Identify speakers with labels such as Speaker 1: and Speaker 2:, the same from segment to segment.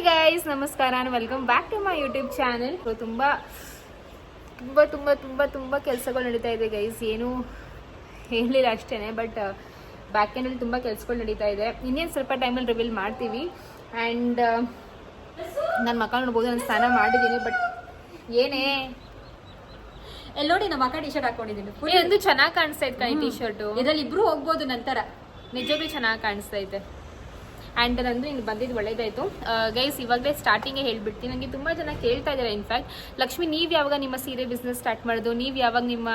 Speaker 1: Hi guys ನಮಸ್ಕಾರ welcome back to my YouTube channel ತುಂಬ ತುಂಬ ತುಂಬ ತುಂಬ ತುಂಬ ಕೆಲಸಗಳು ನಡೀತಾ ಇದೆ ಗೈಸ್ ಏನು ಹೇಳಲಿಲ್ಲ ಅಷ್ಟೇ ಬಟ್ ಬ್ಯಾಕ್ ಎಂಡಲ್ಲಿ ತುಂಬ ಕೆಲಸಗಳು ನಡೀತಾ ಇದೆ. ಇನ್ನೇನು ಸ್ವಲ್ಪ ಟೈಮಲ್ಲಿ ರಿವೀಲ್ ಮಾಡ್ತೀವಿ. ಆ್ಯಂಡ್ ನನ್ನ ಮಕ್ಕಳು ನೋಡ್ಬೋದು ನಾನು ಸ್ನಾನ ಮಾಡಿದ್ದೀನಿ ಬಟ್ ಏನೇ?
Speaker 2: ಎಲ್ಲಿ ನೋಡಿ ನಮ್ಮ ಅಕ್ಕ ಟಿ ಶರ್ಟ್ ಹಾಕೊಂಡಿದ್ದೀನಿ ಫುಲ್
Speaker 1: ಒಂದು ಚೆನ್ನಾಗಿ ಕಾಣಿಸ್ತಾ ಇತ್ತು ಕೈ ಟಿ ಶರ್ಟು
Speaker 2: ಇದರಲ್ಲಿ ಇಬ್ರು ಹೋಗ್ಬೋದು ನಂತರ.
Speaker 1: ನಿಜವಾಗ್ಲೂ ಚೆನ್ನಾಗಿ ಕಾಣಿಸ್ತಾ ಐತೆ ಆ್ಯಂಡ್ ನಂದು ಇಲ್ಲಿ ಬಂದಿದ್ದು ಒಳ್ಳೇದಾಯಿತು. ಗೈಸ್ ಇವಾಗಲೇ ಸ್ಟಾರ್ಟಿಂಗೇ ಹೇಳ್ಬಿಡ್ತೀನಿ. ನನಗೆ ತುಂಬ ಜನ ಕೇಳ್ತಾ ಇದ್ದಾರೆ ಇನ್ಫ್ಯಾಕ್ಟ್ ಲಕ್ಷ್ಮಿ, ನೀವು ಯಾವಾಗ ನಿಮ್ಮ ಸೀರೆ ಬಿಸ್ನೆಸ್ ಸ್ಟಾರ್ಟ್ ಮಾಡೋದು? ನೀವು ಯಾವಾಗ ನಿಮ್ಮ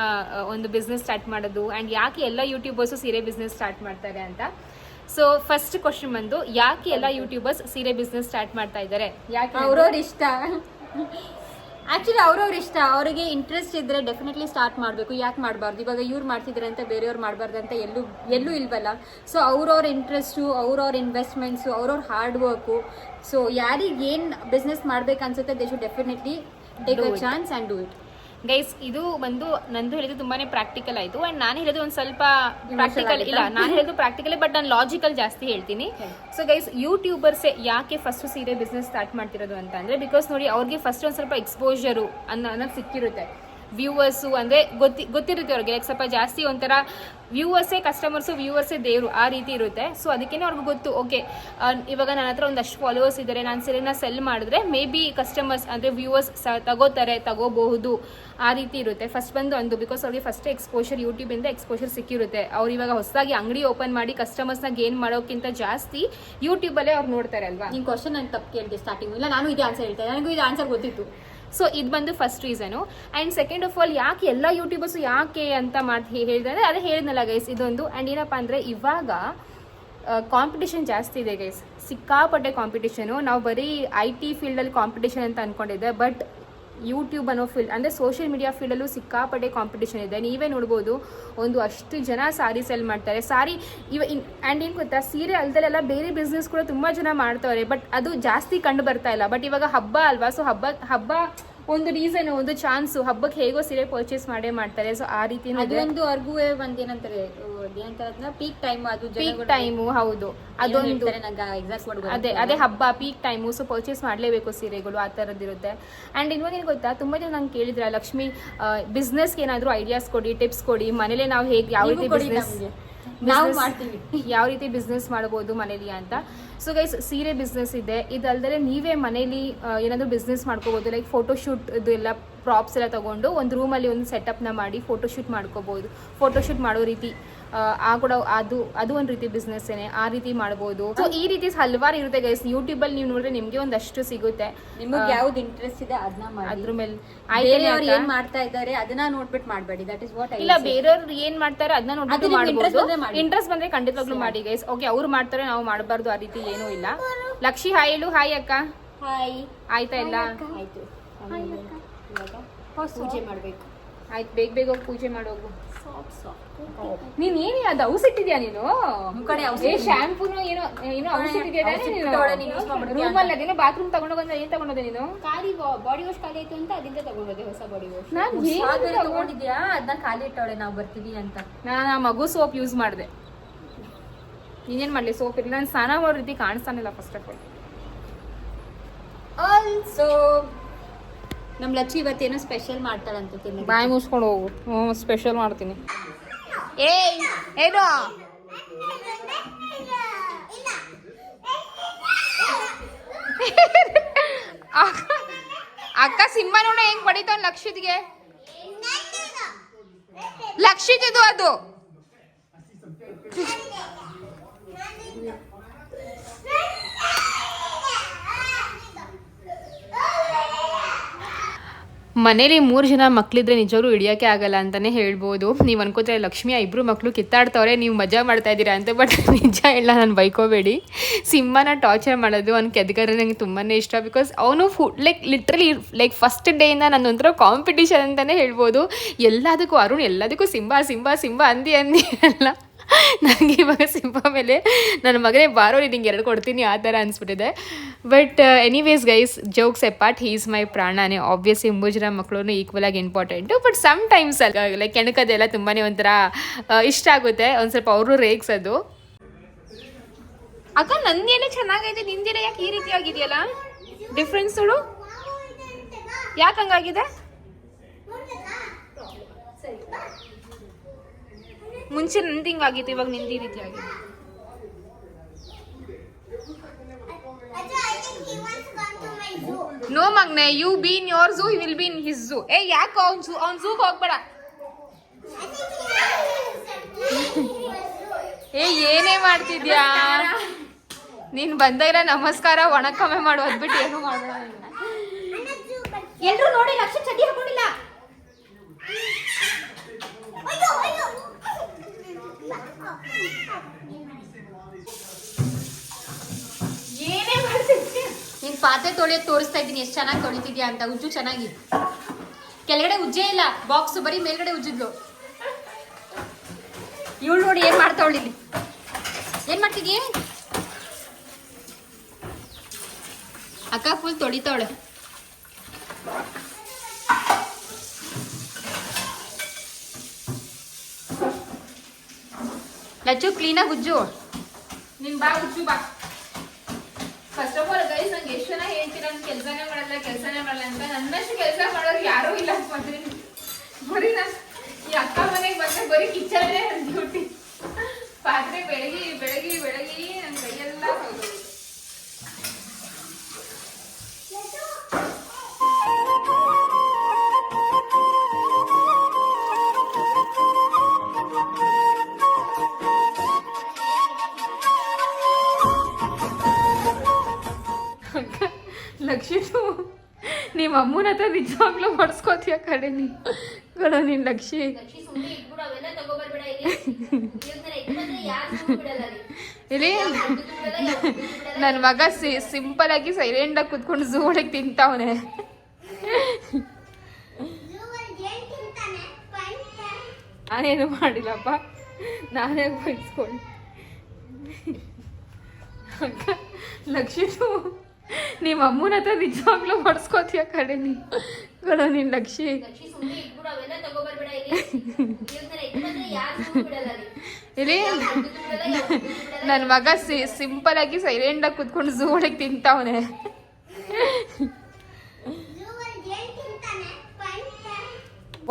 Speaker 1: ಒಂದು ಬಿಸ್ನೆಸ್ ಸ್ಟಾರ್ಟ್ ಮಾಡೋದು? ಆ್ಯಂಡ್ ಯಾಕೆ ಎಲ್ಲ ಯೂಟ್ಯೂಬರ್ಸು ಸೀರೆ ಬಿಸ್ನೆಸ್ ಸ್ಟಾರ್ಟ್ ಮಾಡ್ತಾರೆ ಅಂತ? ಸೊ ಫಸ್ಟ್ ಕ್ವಶನ್ ಬಂದು, ಯಾಕೆ ಎಲ್ಲ ಯೂಟ್ಯೂಬರ್ಸ್ ಸೀರೆ ಬಿಸ್ನೆಸ್ ಸ್ಟಾರ್ಟ್ ಮಾಡ್ತಾ ಇದ್ದಾರೆ ಯಾಕೆ
Speaker 2: ಅವ್ರವ್ರ ಇಷ್ಟ. ಆಕ್ಚುಲಿ ಅವ್ರವ್ರ ಇಷ್ಟ. ಅವರಿಗೆ ಇಂಟ್ರೆಸ್ಟ್ ಇದ್ರೆ ಡೆಫಿನೆಟ್ಲಿ ಸ್ಟಾರ್ಟ್ ಮಾಡಬೇಕು. ಯಾಕೆ ಮಾಡಬಾರ್ದು? ಇವಾಗ ಇವ್ರು ಮಾಡ್ತಿದ್ದಾರೆ ಅಂತ ಬೇರೆಯವ್ರು ಮಾಡಬಾರ್ದು ಅಂತ ಎಲ್ಲೂ ಎಲ್ಲೂ ಇಲ್ವಲ್ಲ? ಸೊ ಅವ್ರವ್ರ ಇಂಟ್ರೆಸ್ಟು ಅವ್ರವ್ರ ಇನ್ವೆಸ್ಟ್ಮೆಂಟ್ಸು ಅವ್ರವ್ರ ಹಾರ್ಡ್ ವರ್ಕು ಸೊ ಯಾರಿಗೆ ಏನು ಬಿಸ್ನೆಸ್ ಮಾಡ್ಬೇಕು ಅನ್ಸುತ್ತೆ they should definitely take a chance and do it
Speaker 1: guys ಇದು ಬಂದು ನಂದು ಹೇಳಿದ್ದು ತುಂಬಾನೇ ಪ್ರಾಕ್ಟಿಕಲ್ ಆಯ್ತು ಅಂಡ್ ನಾನು ಹೇಳಿದ್ದು ಒಂದು ಸ್ವಲ್ಪ ಪ್ರಾಕ್ಟಿಕಲ್ ಇಲ್ಲ? ನಾನು ಹೇಳಿದ್ದು ಪ್ರಾಕ್ಟಿಕಲ್ ಬಟ್ ನಾನು ಲಾಜಿಕಲ್ ಜಾಸ್ತಿ ಹೇಳ್ತೀನಿ. ಸೊ ಗೈಸ್ ಯೂಟ್ಯೂಬರ್ಸೇ ಯಾಕೆ ಫಸ್ಟ್ ಸೀರೆ ಬಿಸ್ನೆಸ್ ಸ್ಟಾರ್ಟ್ ಮಾಡ್ತಿರೋದು ಅಂತ ಅಂದ್ರೆ ಬಿಕಾಸ್ ನೋಡಿ ಅವ್ರಿಗೆ ಫಸ್ಟ್ ಒಂದು ಸ್ವಲ್ಪ ಎಕ್ಸ್ಪೋಜರು ಅನ್ನೋ ಅನ್ನೋದು ಸಿಕ್ಕಿರುತ್ತೆ ವ್ಯೂವರ್ಸು ಅಂದರೆ ಗೊತ್ತಿ ಗೊತ್ತಿರುತ್ತೆ ಅವ್ರಿಗೆ ಲೈಕ್ ಸ್ವಲ್ಪ ಜಾಸ್ತಿ ಒಂಥರ ವ್ಯೂವರ್ಸೇ ಕಸ್ಟಮರ್ಸು ವ್ಯೂವರ್ಸೇ ದೇವರು ಆ ರೀತಿ ಇರುತ್ತೆ. ಸೊ ಅದಕ್ಕೇ ಅವ್ರಿಗೆ ಗೊತ್ತು ಓಕೆ ಇವಾಗ ನನ್ನ ಹತ್ರ ಒಂದಷ್ಟು ಫಾಲೋವರ್ಸ್ ಇದ್ದಾರೆ ನಾನು ಸೀರೆನ ಸೆಲ್ ಮಾಡಿದ್ರೆ ಮೇ ಬಿ ಕಸ್ಟಮರ್ಸ್ ಅಂದರೆ ವ್ಯೂವರ್ಸ್ ಸ ತಗೋತಾರೆ, ತಗೋಬಹುದು, ಆ ರೀತಿ ಇರುತ್ತೆ. ಫಸ್ಟ್ ಬಂದು ಒಂದು ಬಿಕಾಸ್ ಅವ್ರಿಗೆ ಫಸ್ಟ್ ಎಕ್ಸ್ಪೋಷರ್ ಯೂಟ್ಯೂಬಿಂದ ಎಕ್ಸ್ಪೋಷರ್ ಸಿಕ್ಕಿರುತ್ತೆ. ಅವ್ರು ಇವಾಗ ಹೊಸದಾಗಿ ಅಂಗಡಿ ಓಪನ್ ಮಾಡಿ ಕಸ್ಟಮರ್ಸ್ನ ಗೇನ್ ಮಾಡೋಕ್ಕಿಂತ ಜಾಸ್ತಿ ಯೂಟ್ಯೂಬಲ್ಲೇ ಅವ್ರು ನೋಡ್ತಾರೆ ಅಲ್ವಾ?
Speaker 2: ನಿಮ್ಮ ಕ್ವಶನ್ ನಾನು ತಪ್ಪು ಕೇಳಿದೆ ಸ್ಟಾರ್ಟಿಂಗ್ ಇಲ್ಲ, ನಾನು ಇದೇ ಆನ್ಸರ್ ಹೇಳ್ತೇನೆ ನನಗೂ ಇದು ಆನ್ಸರ್ ಗೊತ್ತಿತ್ತು.
Speaker 1: ಸೊ ಇದು ಬಂದು first reason and second of all ಯಾಕೆ ಎಲ್ಲ ಯೂಟ್ಯೂಬರ್ಸು ಯಾಕೆ ಅಂತ ಮಾಡಿ ಹೇಳಿದ್ರೆ ಅದೇ ಹೇಳಿದ್ನಲ್ಲ ಗೈಸ್ ಇದೊಂದು. ಆ್ಯಂಡ್ ಏನಪ್ಪ ಅಂದರೆ ಇವಾಗ ಕಾಂಪಿಟೇಷನ್ ಜಾಸ್ತಿ ಇದೆ ಗೈಸ್ ಸಿಕ್ಕಾಪಟ್ಟೆ ಕಾಂಪಿಟೇಷನು ನಾವು ಬರೀ ಐ ಟಿ ಫೀಲ್ಡಲ್ಲಿ ಕಾಂಪಿಟೇಷನ್ ಅಂತ ಅಂದ್ಕೊಂಡಿದ್ದೆ ಬಟ್ ಯೂಟ್ಯೂಬ್ ಅನ್ನೋ ಫೀಲ್ಡ್ ಅಂದರೆ ಸೋಷಿಯಲ್ ಮೀಡಿಯಾ ಫೀಲ್ಡಲ್ಲೂ ಸಿಕ್ಕಾಪಟ್ಟೆ ಕಾಂಪಿಟೇಷನ್ ಇದೆ. ನೀವೇ ನೋಡ್ಬೋದು, ಒಂದು ಅಷ್ಟು ಜನ ಸಾರಿ ಸೆಲ್ ಮಾಡ್ತಾರೆ. ಸಾರಿ ಇವ ಇನ್ ಆ್ಯಂಡ್ ಏನು ಗೊತ್ತಾ, ಸೀರೆ ಅಲ್ದಲ್ಲೆಲ್ಲ ಬೇರೆ ಬಿಸ್ನೆಸ್ ಕೂಡ ತುಂಬ ಜನ ಮಾಡ್ತವ್ರೆ ಬಟ್ ಅದು ಜಾಸ್ತಿ ಕಂಡು ಬರ್ತಾ ಇಲ್ಲ. ಬಟ್ ಇವಾಗ ಹಬ್ಬ ಅಲ್ವಾ ಸೊ ಹಬ್ಬ ಹಬ್ಬ ಒಂದು ರೀಸನ್ ಒಂದು ಚಾನ್ಸು ಹಬ್ಬಕ್ಕೆ ಹೇಗೋ ಸೀರೆ ಪರ್ಚೇಸ್ ಮಾಡೇ ಮಾಡ್ತಾರೆ. ಸೊ ಆ ರೀತಿ
Speaker 2: ಅದೊಂದು ಅರ್ಗು ಒಂದ್ ಏನಂತಾರೆ ಏನಂತಾರೆ ಪೀಕ್ ಟೈಮ್ ಅದು
Speaker 1: ಪೀಕ್ ಟೈಮು ಹೌದು. ಅದೊಂದು ಅದೇ ಅದೇ ಹಬ್ಬ ಪೀಕ್ ಟೈಮು ಸೊ ಪರ್ಚೇಸ್ ಮಾಡಲೇಬೇಕು ಸೀರೆಗಳು ಆ ಥರದ್ದಿರುತ್ತೆ ಆ್ಯಂಡ್ ಇನ್ನೊಂದೇನು ಗೊತ್ತಾ ತುಂಬ ಜನ ನಂಗೆ ಕೇಳಿದ್ರ ಲಕ್ಷ್ಮಿ ಬಿಸ್ನೆಸ್ಗೆ ಏನಾದರೂ ಐಡಿಯಾಸ್ ಕೊಡಿ ಟಿಪ್ಸ್ ಕೊಡಿ ಮನೇಲೆ ನಾವು ಹೇಗೆ ಯಾವ ರೀತಿ ಬಿಸ್ನೆಸ್
Speaker 2: ನಾವು ಮಾಡ್ತೀವಿ.
Speaker 1: ಯಾವ ರೀತಿ ಬಿಸ್ನೆಸ್ ಮಾಡ್ಬೋದು ಮನೇಲಿ ಅಂತ. ಸೊ ಗೈಸ್ ಸೀರೆ ಬಿಸ್ನೆಸ್ ಇದೆ. ಇದಲ್ದರೆ ನೀವೇ ಮನೇಲಿ ಏನಾದ್ರು ಬಿಸ್ನೆಸ್ ಮಾಡ್ಕೋಬೋದು ಲೈಕ್ ಫೋಟೋಶೂಟ್ ಇದು ಎಲ್ಲ ಪ್ರಾಪ್ಸ್ ಎಲ್ಲ ತಗೊಂಡು ಒಂದು ರೂಮಲ್ಲಿ ಒಂದು ಸೆಟಪ್ನ ಮಾಡಿ ಫೋಟೋಶೂಟ್ ಮಾಡ್ಕೋಬೋದು. ಫೋಟೋಶೂಟ್ ಮಾಡೋ ರೀತಿ ಆ, ಕೂಡ ಅದು ಅದು ಒಂದು ರೀತಿ ಬಿಸ್ನೆಸ್ ಏನೇ ಆ ರೀತಿ ಮಾಡ್ಬೋದು. ಸೊ ಈ ರೀತಿ ಹಲವಾರು ಇರುತ್ತೆ ಗೈಸ್ ಯೂಟ್ಯೂಬಲ್ಲಿ ನೀವು ನೋಡಿದ್ರೆ ನಿಮಗೆ ಒಂದಷ್ಟು ಸಿಗುತ್ತೆ.
Speaker 2: ನಿಮಗೆ ಯಾವ್ದು ಇಂಟ್ರೆಸ್ಟ್ ಇದೆ ಅದನ್ನ ಮಾಡಿ.
Speaker 1: ಅದ್ರ ಮೇಲೆ
Speaker 2: ಬೇರೆಯವ್ರು ಏನ್ ಮಾಡ್ತಾ ಇದ್ದಾರೆ ಅದನ್ನ ನೋಡ್ಬಿಟ್ಟು ಮಾಡಬೇಡಿ. ದಟ್ ಇಸ್ ವಾಟ್
Speaker 1: ಇಲ್ಲ ಬೇರೆಯವ್ರು ಏನ್ ಮಾಡ್ತಾರೆ ಅದನ್ನ
Speaker 2: ಅದು
Speaker 1: ನೋಡ್ಬಿಟ್ಟು. ಇಂಟ್ರೆಸ್ಟ್ ಬಂದ್ರೆ ಖಂಡಿತವಾಗ್ಲೂ ಮಾಡಿ ಗೈಸ್ ಓಕೆ ಅವ್ರು ಮಾಡ್ತಾರೆ ನಾವು ಮಾಡಬಾರ್ದು ಆ ರೀತಿ ಏನೂ ಇಲ್ಲ. ಲಕ್ಷಿ ಹಾಯ್ ಹೇಳು. ಹಾಯ್ ಅಕ್ಕ.
Speaker 2: ಹಾಯ್
Speaker 1: ಆಯ್ತಾ ಇಲ್ಲ
Speaker 2: ಆಯ್ತು. ಇವಾಗ? ಪೂಜೆ ಮಾಡ್ಬೇಕು.
Speaker 1: ಆಯ್ತು ಬೇಗ ಬೇಗ ಹೋಗಿ ಪೂಜೆ ಮಾಡೋಗು ನೀನ್ ಏನಿ ಅದು ಔಸಿಟ್ಟಿದ್ಯಾ ನೀನು? ಏ ಶಾಂಪೂನು ಏನೋ ಏನೋ
Speaker 2: ಮಾಡ್ಬಿಡ್ತೀಯ
Speaker 1: ರೂಮಲ್ಲಿ ಅದೇನೋ ಬಾತ್ರೂಮ್ ತಗೊಂಡು ಬಂದ ಏನ್ ತಗೊಂಡೋದೆ ನೀನು?
Speaker 2: ಖಾಲಿ ಬಾಡಿ ವಾಶ್ ಖಾಲಿ ಆಯ್ತು ಅಂತ ಅದರಿಂದ ತಗೊಂಡೋದೆ ಹೊಸ ಬಾಡಿ ವಾಶ್
Speaker 1: ನಾನು ಏನು ತಗೊಂಡ್-
Speaker 2: ತಗೊಂಡಿದ್ಯಾ? ಅದನ್ನ ಖಾಲಿ ಇಟ್ಟವಳೆ ನಾವು ಬರ್ತೀವಿ ಅಂತ.
Speaker 1: ನಾನು ಆ ಮಗು ಸೋಪ್ ಯೂಸ್ ಮಾಡಿದೆ. ನೀನೇನ್ ಮಾಡ್ಲಿ ಸೋಪ್ ಇಲ್ಲ ನಾನು ಸ್ನಾನ ಮಾಡೋ ರೀತಿ ಕಾಣಿಸ್ತಾನಿಲ್ಲ ಫಸ್ಟ್ ಆಫ್ ಆಲ್
Speaker 2: ಆಲ್ಸೋ ನಮ್ ಲಚ್ಚಿ ಇವತ್ತೇನೋ ಸ್ಪೆಷಲ್ ಮಾಡ್ತಾಳಂತ ತಿನ್ನೋದಕ್ಕೆ.
Speaker 1: ಬಾಯಿ ಮುಸ್ಕೊಂಡು ಹೋಗು. ಹ್ಞೂ ಸ್ಪೆಷಲ್ ಮಾಡ್ತೀನಿ. ಏಯ್ ಏನು ಅಕ್ಕ- ಸಿಂಹ ನೋಡ ಹೆಂಗ್ ಹೊಡಿತಾವ ಲಕ್ಷಿತ್ಗೆ? ಲಕ್ಷಿದ್ದು ಅದು. ಮನೇಲಿ ಮೂರು ಜನ ಮಕ್ಕಳಿದ್ರೆ ನಿಜವಾಗ್ಲೂ ಹಿಡಿಯೋಕೆ ಆಗಲ್ಲ ಅಂತಲೇ ಹೇಳ್ಬೋದು. ನೀವು ಅನ್ಕೋತಾರೆ, ಲಕ್ಷ್ಮಿ ಇಬ್ಬರು ಮಕ್ಕಳು ಕಿತ್ತಾಡ್ತವ್ರೆ, ನೀವು ಮಜಾ ಮಾಡ್ತಾ ಇದ್ದೀರಾ ಅಂತ ಬಟ್ ನಿಜ ಇಲ್ಲ, ನಾನು ಬೈಕೋಬೇಡಿ. ಸಿಂಹನ ಟಾರ್ಚರ್ ಮಾಡೋದು ಅವ್ನು ಕೆದ್ಗರೆ ನನಗೆ ತುಂಬಾ ಇಷ್ಟ ಬಿಕಾಸ್ ಅವನು food like literally like first ಡೇಯಿಂದ ನನ್ನೊಂಥರ ಕಾಂಪಿಟೀಷನ್ ಅಂತಲೇ ಹೇಳ್ಬೋದು. ಎಲ್ಲದಕ್ಕೂ ಅರುಣ್, ಎಲ್ಲದಕ್ಕೂ ಸಿಂಹ ಸಿಂಬಾ ಸಿಂಹ, ಅಂದಿ ಅಂದಿ, ಎಲ್ಲ. ನನಗೆ ಇವಾಗ ಸಿಂಪ ಮೇಲೆ ನನ್ನ ಮಗನೇ ಬಾರೋ ನಿಂಗೆ ಎರಡು ಕೊಡ್ತೀನಿ ಆ ಥರ ಅನಿಸ್ಬಿಟ್ಟಿದೆ. But anyways guys jokes apart he's my ಪ್ರಾಣನೇ obviously ಮೂರು ಜನ ಮಕ್ಕಳು ಈಕ್ವಲ್ ಆಗಿ important but some times like ಕೆಣಕದೆಲ್ಲ ತುಂಬಾ ಒಂಥರ ಆ, ಇಷ್ಟ ಆಗುತ್ತೆ. ಒಂದು ಸ್ವಲ್ಪ ಅವರು ರೇಗ್ಸೋದು. ಅಕ್ಕ ನಂದೇನೆ ಚೆನ್ನಾಗೈತೆ ನಿಂದೇನೆ ಯಾಕೆ ಈ ರೀತಿ ಆಗಿದೆಯಲ್ಲ? ಡಿಫ್ರೆನ್ಸ್ ನೋಡು. ಯಾಕೆ ಹಂಗಾಗಿದೆ? ಮುಂಚೆ ನಂದು ಹಿಂಗಾಗಿತ್ತು, ಇವಾಗ ನಿಂದು ರೀತಿ ಆಗಿದೆ. No ಮಗ್ನೆ you been your zoo will been his zoo ಏ, ಯಾಕೆ ಅವ್ನ ಝೂ ಅವ್ನ ಝೂಗೆ ಹೋಗ್ಬೇಡ. ಏ, ಏನೇ ಮಾಡ್ತಿದ್ಯಾ? ನೀನ್ ಬಂದಾಗ ನಮಸ್ಕಾರ, ಒಣಕಮ್ಮೆ ಮಾಡು ಅದ್ಬಿಟ್ಟು ಏನು ಮಾಡೋಣ
Speaker 2: ಎಲ್ರು ನೋಡಿ ಲಕ್ಷ ಚಡ್ಡಿ ಹಾಕೊಂಡಿಲ್ಲ
Speaker 1: ಏನೇ ಮಾಡ್ತಿದ್ಯಾ
Speaker 2: ನೀನ್ ಪಾತ್ರೆ ತೊಳೆಯೋದು ತೋರಿಸ್ತಾ ಇದ್ದೀನಿ, ಎಷ್ಟು ಚೆನ್ನಾಗಿ ತೊಳಿತಿದ್ಯಾ ಅಂತ. ಉಜ್ಜು ಚೆನ್ನಾಗಿ ಕೆಳಗಡೆ ಉಜ್ಜೇ ಇಲ್ಲ ಬಾಕ್ಸ್ ಬರೀ ಮೇಲ್ಗಡೆ ಉಜ್ಜಿದ್ಲು. ಇವಳು ನೋಡಿ ಏನ್ ಮಾಡ್ತಾವಳಿ ಇಲ್ಲಿ? ಏನ್ ಮಾಡ್ತಿದ್ಯ? ಅಕ್ಕ ಫುಲ್ ತೊಳಿತಾವಳೆ. ಲಚ್ಚು ಕ್ಲೀನಾಗಿ ಉಜ್ಜು.
Speaker 1: ನಿನ್ ಬಾ, ಉಜ್ಜು, ಬಾ. ಫಸ್ಟ್ ಆಫ್ ಆಲ್ ಗೈಸ್ ನಂಗೆ ಎಷ್ಟು ಜನ ಹೇಳ್ತೀರಾ ನಾನು ಕೆಲಸನೇ ಮಾಡಲ್ಲ ಕೆಲಸನೇ ಮಾಡಲ್ಲ ಅಂತ. ನನ್ನಷ್ಟು ಕೆಲಸ ಮಾಡೋರು ಯಾರೂ ಇಲ್ಲ ಅಂತಂದ್ರೆ ಬರೀ ನಾ ಈ ಅಕ್ಕ ಮನೆಗೆ ಬಂದ್ರೆ ಬರೀ ಕಿಚನ್ನೇ ನನ್ನ ಡ್ಯೂಟಿ ಪಾತ್ರೆ ಬೆಳಗಿ ಬೆಳಗಿ ಬೆಳಗಿ ನನ್ನ ಕೈಯೆಲ್ಲ ಹೋಗೋದು ಲಕ್ಷಿತು. ನಿಮ್ಮ ಅಮ್ಮನ ಹತ್ರ ನಿಜವಾಗ್ಲೂ ಮಾಡಿಸ್ಕೋತೀಯ ಕಡೆ ನೀ. ಕಡೆ ನೀನ್ ಲಕ್ಷಿ. ಇಲ್ಲಿ. ನನ್ನ ಮಗ ಸಿ ಸಿಂಪಲ್ ಆಗಿ ಸೈಲೆಂಟ್ ಆಗಿ ಕುತ್ಕೊಂಡು ಝೂ ಒಳಗೆ ತಿಂತಾವನೆ ನಾನೇನು ಮಾಡಿಲ್ಲಪ್ಪ. ನಾನೇ ಬಯಸ್ಕೊಂಡು ಲಕ್ಷಿತು. ನಿಮ್ಮ ಅಮ್ಮನ ಹತ್ರ ನಿಜವಾಗ್ಲೂ ಮಾಡಿಸ್ಕೋತೀಯ ಕಡೆ ನೀ ಕೊಡೋ ನೀನ್ ಲಕ್ಷಿ. ಇಲ್ಲಿ. ನನ್ನ ಮಗ ಸಿ ಸಿಂಪಲ್ ಆಗಿ ಸೈಲೆಂಟ್ ಆಗಿ ಕುತ್ಕೊಂಡು ಝೂ ಒಳಗೆ ತಿಂತಾವನೆ.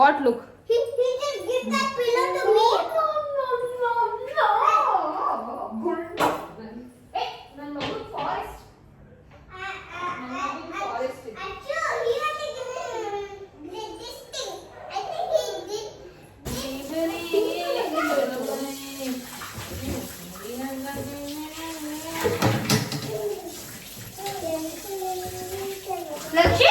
Speaker 1: What look
Speaker 3: He, he just give that pillow to me. Actually, he had to give me this thing. I think he did.
Speaker 2: Lakshi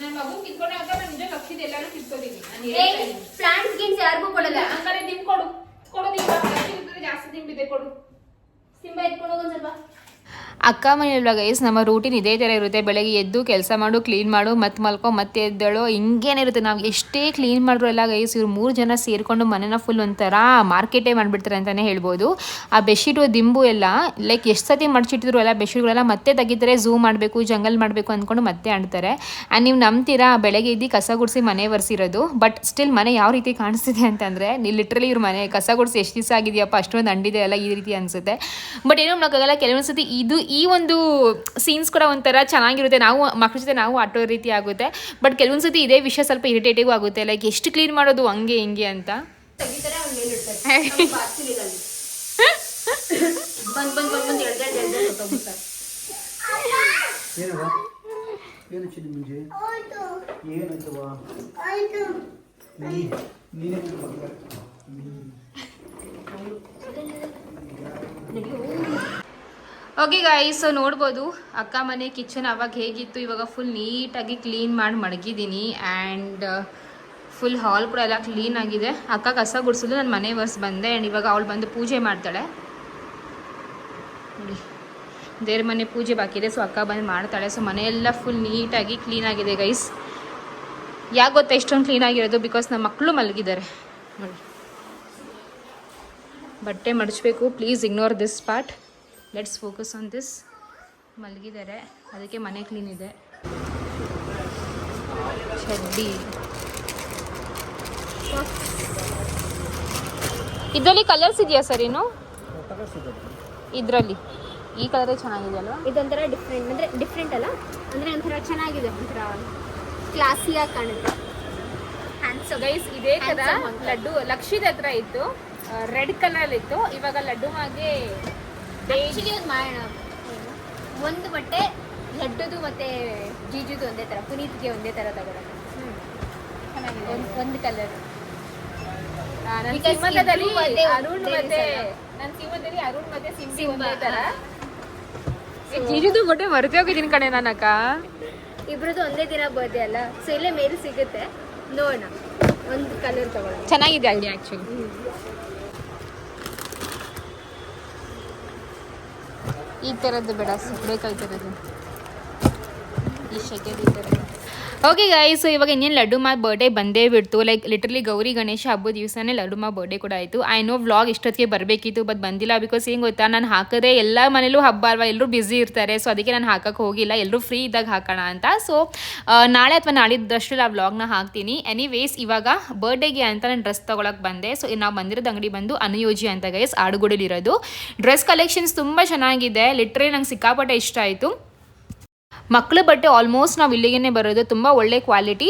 Speaker 1: ನನ್ನ ಮಗು ಕಿತ್ಕೊಂಡೆ ಅಂತ ನಾನು ನಿಜ ಲಕ್ಷಿತ ಎಲ್ಲಾನು ಕಿತ್ಕೋತೀನಿ ನಾನು ಹೇಳ್ತಾ ಇದ್ದೀನಿ.
Speaker 2: ಪ್ಲಾಂಟ್ಸ್ ಗಿನ್ಸ್ ಯಾರಿಗೂ ಕೊಡಲ್ಲ
Speaker 1: ಹಂಗಾರೆ ದಿಮ್ ಕೊಡು ಕೊಡು ದಿಮ್ ಲಕ್ಷಿತ ಜಾಸ್ತಿ ದಿಂಬಿದೆ ಕೊಡು
Speaker 2: ಸಿಂಬ ಎತ್ಕೊಂಡು ಹೋಗೋದು ಸ್ವಲ್ಪ
Speaker 1: ಅಕ್ಕ ಮನೆಯಲ್ವ ಗೈಸ್ ನಮ್ಮ ರೂಟೀನ್ ಇದೇ ಥರ ಇರುತ್ತೆ. ಬೆಳಗ್ಗೆ ಎದ್ದು ಕೆಲಸ ಮಾಡು ಕ್ಲೀನ್ ಮಾಡು, ಮತ್ತೆ ಮಲ್ಕೊ, ಮತ್ತೆ ಎದ್ದೇಳು ಹಿಂಗೇನಿರುತ್ತೆ ನಾವು ಎಷ್ಟೇ ಕ್ಲೀನ್ ಮಾಡಿದ್ರು ಎಲ್ಲ ಗೈಸ್ ಇವ್ರು ಮೂರು ಜನ ಸೇರಿಕೊಂಡು ಮನೆನ ಫುಲ್ ಒಂಥರ ಮಾರ್ಕೆಟೇ ಮಾಡಿಬಿಡ್ತಾರೆ ಅಂತಲೇ ಹೇಳ್ಬೋದು. ಆ ಬೆಡ್ಶೀಟು ದಿಂಬು ಎಲ್ಲ ಲೈಕ್ ಎಷ್ಟು ಸತಿ ಮಡ್ಚಿಟ್ಟಿದ್ರು ಎಲ್ಲ ಬೆಡ್ಶೀಟ್ಗಳೆಲ್ಲ ಮತ್ತೆ ತೆಗಿತಾರೆ ಝೂ ಮಾಡಬೇಕು ಜಂಗಲ್ ಮಾಡಬೇಕು ಅಂದ್ಕೊಂಡು ಮತ್ತೆ ಆಡ್ತಾರೆ ಆ್ಯಂಡ್ ನೀವು ನಂಬ್ತೀರಾ, ಬೆಳಗ್ಗೆ ಇದ್ದು ಕಸ ಗುಡಿಸಿ ಮನೆ ಒರೆಸಿರೋದು ಬಟ್ ಸ್ಟಿಲ್ ಮನೆ ಯಾವ ರೀತಿ ಕಾಣಿಸ್ತಿದೆ ಅಂತಂದರೆ ನೀವು ಲಿಟ್ರಲಿ ಇವ್ರ ಮನೆ, ಕಸ ಗುಡಿಸಿ ಎಷ್ಟು ದಿವಸ ಆಗಿದೆಯಪ್ಪ, ಅಷ್ಟೊಂದು ಅಂಡಿದೆ ಅಲ್ಲ ಈ ರೀತಿ ಅನಿಸುತ್ತೆ. ಬಟ್ ಏನೋ ಮಾಡೋಕ್ಕಾಗಲ್ಲ ಕೆಲವೊಂದು ಸತಿ ಇದು ಈ ಒಂದು ಸೀನ್ಸ್ ಕೂಡ ಒಂಥರ ಚೆನ್ನಾಗಿರುತ್ತೆ. ನಾವು ಮಕ್ಕಳ ಜೊತೆ ನಾವು ಆಟೋ ರೀತಿ ಆಗುತ್ತೆ. ಬಟ್ ಕೆಲವೊಂದು ಸತಿ ಇದೇ ವಿಷಯ ಸ್ವಲ್ಪ ಇರಿಟೇಟಿವ್ ಆಗುತ್ತೆ. ಲೈಕ್ ಎಷ್ಟು ಕ್ಲೀನ್ ಮಾಡೋದು ಹಂಗೆ ಹಿಂಗೆ ಅಂತ.
Speaker 4: ನೀನೇ
Speaker 1: ಓಕೆ ಗಾಯ್ಸ್ ನೋಡ್ಬೋದು, ಅಕ್ಕ ಮನೆ ಕಿಚನ್ ಅವಾಗ ಹೇಗಿತ್ತು, ಇವಾಗ ಫುಲ್ ನೀಟಾಗಿ ಕ್ಲೀನ್ ಮಾಡಿ ಮಡಗಿದ್ದೀನಿ ಆ್ಯಂಡ್ ಫುಲ್ ಹಾಲ್ ಕೂಡ ಎಲ್ಲ ಕ್ಲೀನ್ ಆಗಿದೆ. ಅಕ್ಕ ಕಸ ಗುಡಿಸಿದ್ರು, ನಾನು ಮನೆ ವರ್ಸ್ ಬಂದೆ ಆ್ಯಂಡ್ ಇವಾಗ ಅವಳು ಬಂದು ಪೂಜೆ ಮಾಡ್ತಾಳೆ. ನೋಡಿ, ದೇವ್ರ ಮನೆ ಪೂಜೆ ಬಾಕಿ ಇದೆ ಸೊ ಅಕ್ಕ ಬಂದು ಮಾಡ್ತಾಳೆ. ಸೊ ಮನೆಯೆಲ್ಲ ಫುಲ್ ನೀಟಾಗಿ ಕ್ಲೀನ್ ಆಗಿದೆ ಗೈಸ್ ಯಾಕೆ ಗೊತ್ತಾ ಇಷ್ಟೊಂದು ಕ್ಲೀನ್ ಆಗಿರೋದು? ಬಿಕಾಸ್ ನಮ್ಮ ಮಕ್ಕಳು ಮಲಗಿದ್ದಾರೆ. ನೋಡಿ. ಬಟ್ಟೆ ಮಡಚಬೇಕು please ignore this part let's focus on this ಮಲಗಿದ್ದಾರೆ. ಅದಕ್ಕೆ ಮನೆ ಕ್ಲೀನ್ ಇದೆ. ಚಡ್ಡಿ. ಇದರಲ್ಲಿ ಕಲರ್ಸ್ ಇದೆಯಾ ಸರ್ ಏನು ಇದರಲ್ಲಿ. ಈ ಕಲರೇ ಚೆನ್ನಾಗಿದೆ ಅಲ್ವಾ?
Speaker 2: ಇದೊಂಥರ ಡಿಫ್ರೆಂಟ್ ಅಂದರೆ ಡಿಫ್ರೆಂಟ್ ಅಲ್ಲ? ಅಂದರೆ ಒಂಥರ ಚೆನ್ನಾಗಿದೆ ಒಂಥರ ಕ್ಲಾಸಿಯಾಗಿ ಕಾಣುತ್ತೆ.
Speaker 1: ಗೈಸ್ ಇದೇ
Speaker 2: ಥರ
Speaker 1: ಲಡ್ಡು ಲಕ್ಷಿದ ಹತ್ರ ಇತ್ತು. ರೆಡ್ ಕಲರ್ ಇತ್ತು. ಇವಾಗ ಲಡ್ಡು ಹಾಗೆ
Speaker 2: ಆ್ಯಕ್ಚುಲಿ ಒಂದು ಮಾಡೋಣ ಒಂದು ಬಟ್ಟೆ ಲಡ್ಡುದು ಮತ್ತೆ ಜೀಜುದು ಒಂದೇ ಥರ ಪುನೀತ್ಗೆ ಒಂದೇ ಥರ ತಗೊಳ್ಳೋಣ ಒಂದು ಒಂದು ಕಲರ್
Speaker 1: ನನ್ನ ಸಿಂಹದಲ್ಲಿ ಅರುಣ್ ಮತ್ತೆ. ನನ್ನ ಸಿಂಹದಲ್ಲಿ ಅರುಣ್ ಮತ್ತೆ ಸಿಂಬ, ಒಂದೇ. ಏ, ಜೀಜುದು ಬಟ್ಟೆ ಮರೆತೇ ಹೋಗಿದ್ದೀನಿ ಕಣೆ ನಾನಕ್ಕ.
Speaker 2: ಇಬ್ರದ್ದು ಒಂದೇ ದಿನ ಬರ್ದೆ ಅಲ್ಲ. ಸೊ ಇಲ್ಲೇ ಮೇಲೆ ಸಿಗುತ್ತೆ. ನೋಡೋಣ. ಒಂದು ಕಲರ್ ತಗೊಳ್ಳೋಣ.
Speaker 1: ಚೆನ್ನಾಗಿದೆ ಐಡಿಯಾ ಆಕ್ಚುಲಿ ಈ ಥರದ್ದು ಬೇಡ ಬೇಕಾಗ್ತಿರೋದು ಈ ಶೆಕೆದು ಈ ಥರದ್ದು ಓಕೆ ಗಾಯ್ಸ್ ಇವಾಗ ಇನ್ನೇನು ಲಡ್ಡು ಮಾ ಬರ್ಡೇ ಬಂದೇ ಬಿಡ್ತು. ಲೈಕ್ ಲಿಟ್ರಲಿ ಗೌರಿ, ಗಣೇಶ ಹಬ್ಬದ ದಿವಸನೇ ಲಡ್ಡು ಮಾ ಬರ್ಡೇ ಕೂಡ ಆಯಿತು. ಐ ನೋ ವ್ಲಾಗ್ ಇಷ್ಟೊತ್ತಿಗೆ ಬರಬೇಕಿತ್ತು ಬಟ್ ಬಂದಿಲ್ಲ ಬಿಕಾಸ್ ಏನು ಗೊತ್ತಾ, ನಾನು ಹಾಕಿದ್ರೆ ಎಲ್ಲ ಮನೇಲೂ ಹಬ್ಬ ಅಲ್ವಾ ಎಲ್ಲರೂ ಬ್ಯುಸಿ ಇರ್ತಾರೆ ಸೊ ಅದಕ್ಕೆ ನಾನು ಹಾಕಕ್ಕೆ ಹೋಗಿಲ್ಲ. ಎಲ್ಲರೂ ಫ್ರೀ ಇದ್ದಾಗ ಹಾಕೋಣ ಅಂತ. ಸೊ ನಾಳೆ ಅಥವಾ ನಾಳಿದ್ದಷ್ಟು ಆ ವ್ಲಾಗ್ನ ಹಾಕ್ತೀನಿ. ಎನಿವೇಸ್ ಇವಾಗ ಬರ್ಡೇಗೆ ಅಂತ ನಾನು ಡ್ರೆಸ್ ತೊಗೊಳಕ್ಕೆ ಬಂದೆ. ಸೊ ನಾವು ಬಂದಿರೋದು ಅಂಗಡಿ ಬಂದು ಅನುಯೋಜಿ ಅಂತ ಗೈಸ್ ಆಡುಗೂಡಲಿರೋದು. ಡ್ರೆಸ್ ಕಲೆಕ್ಷನ್ಸ್ ತುಂಬ ಚೆನ್ನಾಗಿದೆ. ಲಿಟ್ರಲಿ ನಂಗೆ ಸಿಕ್ಕಾಪಟ್ಟೆ ಇಷ್ಟ ಆಯಿತು. ಮಕ್ಕಳ ಬಟ್ಟೆ ಆಲ್ಮೋಸ್ಟ್ ನಾವು ಇಲ್ಲಿಗೆ ಬರೋದು ತುಂಬ ಒಳ್ಳೆ ಕ್ವಾಲಿಟಿ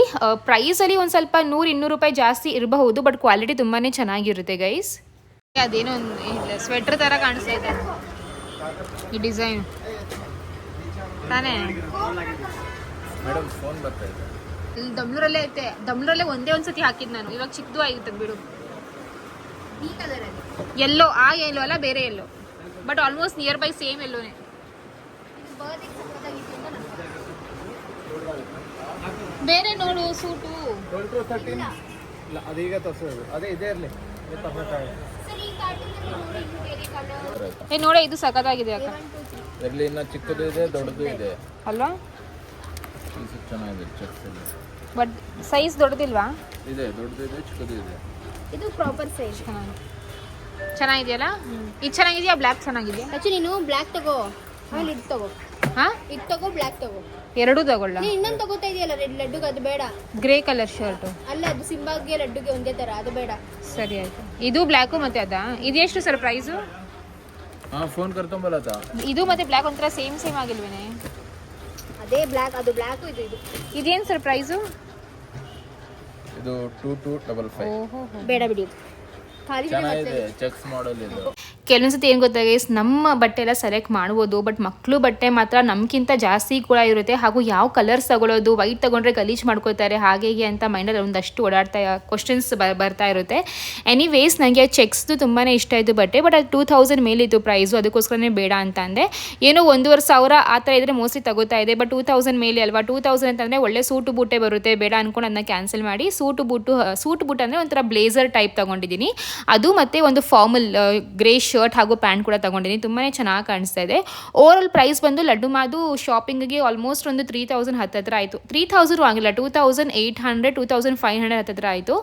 Speaker 1: ಪ್ರೈಸಲ್ಲಿ ಒಂದು ಸ್ವಲ್ಪ ನೂರು ಇನ್ನೂರು ರೂಪಾಯಿ ಜಾಸ್ತಿ ಇರಬಹುದು ಬಟ್ ಕ್ವಾಲಿಟಿ ತುಂಬಾ ಚೆನ್ನಾಗಿರುತ್ತೆ ಗೈಸ್ ಅದೇನೋ ಒಂದು ಇಲ್ಲ ಸ್ವೆಟ್ರ್ ಥರ ಕಾಣಿಸ್ತಾ ಇದೆ. ಈ ಡಿಸೈನ್ ತಾನೇ?
Speaker 5: ಮೇಡಮ್ ಫೋನ್ ಬರ್ತಾ ಇದೆ
Speaker 1: ಇಲ್ಲಿ ದಮ್ಲೂರಲ್ಲೇ ಐತೆ. ದಮ್ಲೂರಲ್ಲೇ ಒಂದೇ ಒಂದು ಸತಿ ಹಾಕಿದ್ದು ನಾನು. ಇವಾಗ ಚಿಕ್ಕದು ಆಗಿತ್ತು ಬಿಡು. ಎಲ್ಲೋ ಆ ಎಲ್ಲೋ ಅಲ್ಲ ಬೇರೆ ಎಲ್ಲೋ but almost near by same ಎಲ್ಲೋನೇ ಬೇರೆ ನೋಡು ಸೂಟು.
Speaker 5: ಟ್ವೆಲ್ ತರ್ಟೀನ್ ಇಲ್ಲ ಅದೀಗ ತರಿಸೋದು. ಅದೇ ಇದೇ ಇರಲಿ.
Speaker 1: ಏ ನೋಡ ಇದು ಸಖತ್ತಾಗಿದೆ ಅಕ್ಕ.
Speaker 5: ಇದರಲ್ಲಿ ಇನ್ನ ಚಿಕ್ಕದು ಇದೆ ದೊಡ್ಡದು ಇದೆ.
Speaker 1: ಅಲ್ವಾ?
Speaker 5: ಇದು ಚೆನ್ನಾಗಿದೆ ಚೆಕ್ಸ್ ಇದೆ
Speaker 1: ಬಟ್ ಸೈಜ್ ದೊಡ್ಡದಿಲ್ವಾ?
Speaker 5: ಇದೆ ದೊಡ್ಡದು ಇದೆ ಚಿಕ್ಕದು ಇದೆ.
Speaker 2: ಇದು ಪ್ರಾಪರ್ ಸೈಜ್
Speaker 1: ಚೆನ್ನಾಗಿ ಚೆನ್ನಾಗಿದೆಯಲ್ಲ ಇದು ಚೆನ್ನಾಗಿದೆಯಾ ಬ್ಲ್ಯಾಕ್ ಚೆನ್ನಾಗಿದೆಯಾ?
Speaker 2: ಆ್ಯಕ್ಚುಲಿ ನೀನು ಬ್ಲ್ಯಾಕ್ ತಗೋ. ಆಮೇಲೆ ಇದು ತಗೋ.
Speaker 1: ಹಾ?
Speaker 2: ಇದು ತಗೋ ಬ್ಲ್ಯಾಕ್ ತಗೋ.
Speaker 1: ಎರಡೂ ತಗೊಳ್ಳ?
Speaker 2: ನೀನು ಇನ್ನೊಂದು ತಗೋತಾ ಇದೆಯಲ್ಲ ರೆಡ್ ಲಡ್ಡುಗೆ ಅದು ಬೇಡ.
Speaker 1: ಗ್ರೇ ಕಲರ್ ಶರ್ಟ್
Speaker 2: ಅಲ್ಲ ಅದು ಸಿಂಬಾಗೆ ಲಡ್ಡುಗೆ ಒಂದೇ ತರ ಅದು ಬೇಡ.
Speaker 1: ಸರಿ ಆಯ್ತು. ಇದು ಬ್ಲ್ಯಾಕು ಮತ್ತೆ ಅದಾ? ಎಷ್ಟು ಸರ್ ಪ್ರೈಸು
Speaker 5: ಹಾಂ ಫೋನ್
Speaker 1: ಇದು ಮತ್ತೆ ಬ್ಲ್ಯಾಕ್ ಒಂಥರ ಸೇಮ್ ಸೇಮ್ ಆಗಿಲ್ವೇನೆ?
Speaker 2: ಅದೇ ಬ್ಲ್ಯಾಕ್ ಅದು ಬ್ಲ್ಯಾಕು ಇದು ಇದು.
Speaker 1: ಇದೇನು ಸರ್ ಪ್ರೈಸು
Speaker 5: ಇದು ಟೂ ಟು ಡಬಲ್ ಫೈವ್
Speaker 1: ಓಹೋ
Speaker 2: ಬೇಡ ಬಿಡಿ ಖಾಲಿ
Speaker 5: ಚೆನ್ನಾಗಿದೆ ಚೆಕ್ಸ್ ಮಾಡೆಲ್ ಇದು.
Speaker 1: ಕೆಲವೊಂದ್ಸತಿ ಏನು ಗೊತ್ತಾ ಗೈಸ್ ನಮ್ಮ ಬಟ್ಟೆ ಎಲ್ಲ ಸೆಲೆಕ್ಟ್ ಮಾಡ್ಬೋದು ಬಟ್ ಮಕ್ಕಳು ಬಟ್ಟೆ ಮಾತ್ರ ನಮ್ಗಿಂತ ಜಾಸ್ತಿ ಕೂಡ ಇರುತ್ತೆ. ಹಾಗೂ ಯಾವ ಕಲರ್ಸ್ ತಗೊಳ್ಳೋದು ವೈಟ್ ತಗೊಂಡ್ರೆ ಗಲೀಜ್ ಮಾಡ್ಕೋತಾರೆ ಹಾಗೆ ಹೀಗೆ ಅಂತ ಮೈಂಡಲ್ಲಿ ಒಂದಷ್ಟು ಓಡಾಡ್ತಾ ಕ್ವಶನ್ಸ್ ಬರ್ತಾ ಇರುತ್ತೆ. ಎನಿವೇಸ್ ನನಗೆ ಚೆಕ್ಸ್ದು ತುಂಬಾ ಇಷ್ಟ ಆಯಿತು ಬಟ್ಟೆ ಬಟ್ ಅದು ಟೂ ತೌಸಂಡ್ ಮೇಲಿತ್ತು ಪ್ರೈಸು ಅದಕ್ಕೋಸ್ಕರನೇ ಬೇಡ ಅಂತ ಅಂದೆ. ಏನೋ ಒಂದೂವರೆ ಸಾವಿರ ಆ ಥರ ಇದ್ದರೆ ಮೋಸ್ಟ್ಲಿ ತಗೋತಾ ಇದೆ ಬಟ್ ಟೂ ತೌಸಂಡ್ ಮೇಲೆ ಅಲ್ವಾ ಟೂ ತೌಸಂಡ್ ಅಂತಂದರೆ ಒಳ್ಳೆ ಸೂಟು ಬೂಟೆ ಬರುತ್ತೆ, ಬೇಡ ಅಂದ್ಕೊಂಡು ಅದನ್ನ ಕ್ಯಾನ್ಸಲ್ ಮಾಡಿ, ಸೂಟು ಬೂಟು, ಸೂಟ್ ಬೂಟ್ ಅಂದರೆ ಒಂಥರ ಬ್ಲೇಸರ್ ಟೈಪ್ ತೊಗೊಂಡಿದ್ದೀನಿ. ಅದು ಮತ್ತು ಒಂದು ಫಾರ್ಮಲ್ ಗ್ರೇ ಶರ್ಟ್ ಹಾಗೂ ಪ್ಯಾಂಟ್ ಕೂಡ ತೊಗೊಂಡಿದ್ದೀನಿ. ತುಂಬಾ ಚೆನ್ನಾಗಿ ಕಾಣಿಸ್ತಾ ಇದೆ. ಓವರ್ ಆಲ್ ಪ್ರೈಸ್ ಬಂದು ಲಡ್ಡು ಮಾದು ಶಾಪಿಂಗಿಗೆ ಆಲ್ಮೋಸ್ಟ್ ಒಂದು ತ್ರೀ ತೌಸಂಡ್ ಹತ್ತತ್ರ ಆಯಿತು. ತ್ರೀ ತೌಸಂಡ್ ಆಗಿಲ್ಲ two thousand eight hundred two thousand five hundred ಹತ್ತತ್ರ ಆಯಿತು.